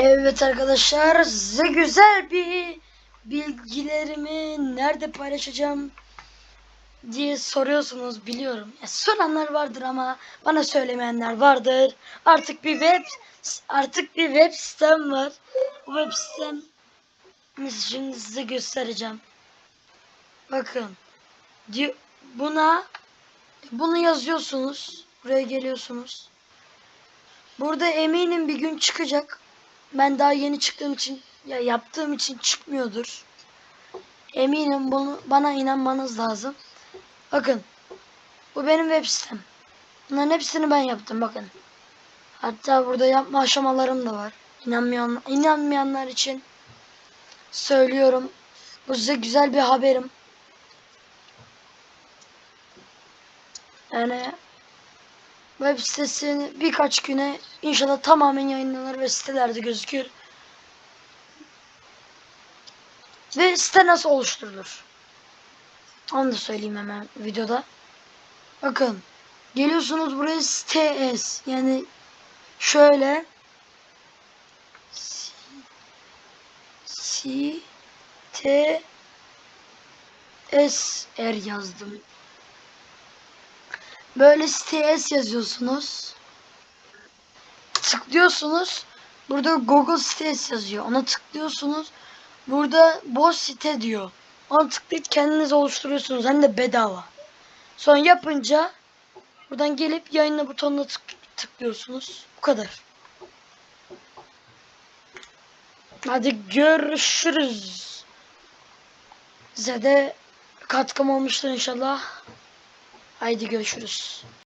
Evet arkadaşlar size güzel bir bilgilerimi nerede paylaşacağım diye soruyorsunuz biliyorum. Ya, soranlar vardır ama bana söylemeyenler vardır. Artık bir web artık bir web sitem var. O web sitem şimdi size göstereceğim. Bakın. Buna bunu yazıyorsunuz. Buraya geliyorsunuz. Burada eminim bir gün çıkacak. Ben daha yeni çıktığım için ya yaptığım için çıkmıyordur. Eminim bunu bana inanmanız lazım. Bakın. Bu benim web sitem. Bunların hepsini ben yaptım bakın. Hatta burada yapma aşamalarım da var. İnanmayan, inanmayanlar için söylüyorum. Bu size güzel bir haberim. Yani web sitesini birkaç güne inşallah tamamen yayınlanır ve sitelerde gözükür. Ve site nasıl oluşturulur? Onu da söyleyeyim hemen videoda. Bakın. Geliyorsunuz buraya stes yani şöyle si t s r yazdım. Böyle TS yazıyorsunuz. Tıklıyorsunuz. Burada Google Sitesi yazıyor. Ona tıklıyorsunuz. Burada boş site diyor. Ona tıklayıp kendiniz oluşturuyorsunuz. Hem de bedava. Sonra yapınca buradan gelip yayınla butonuna tık tıklıyorsunuz. Bu kadar. Hadi görüşürüz. Size de katkım olmuştur inşallah. Haydi görüşürüz.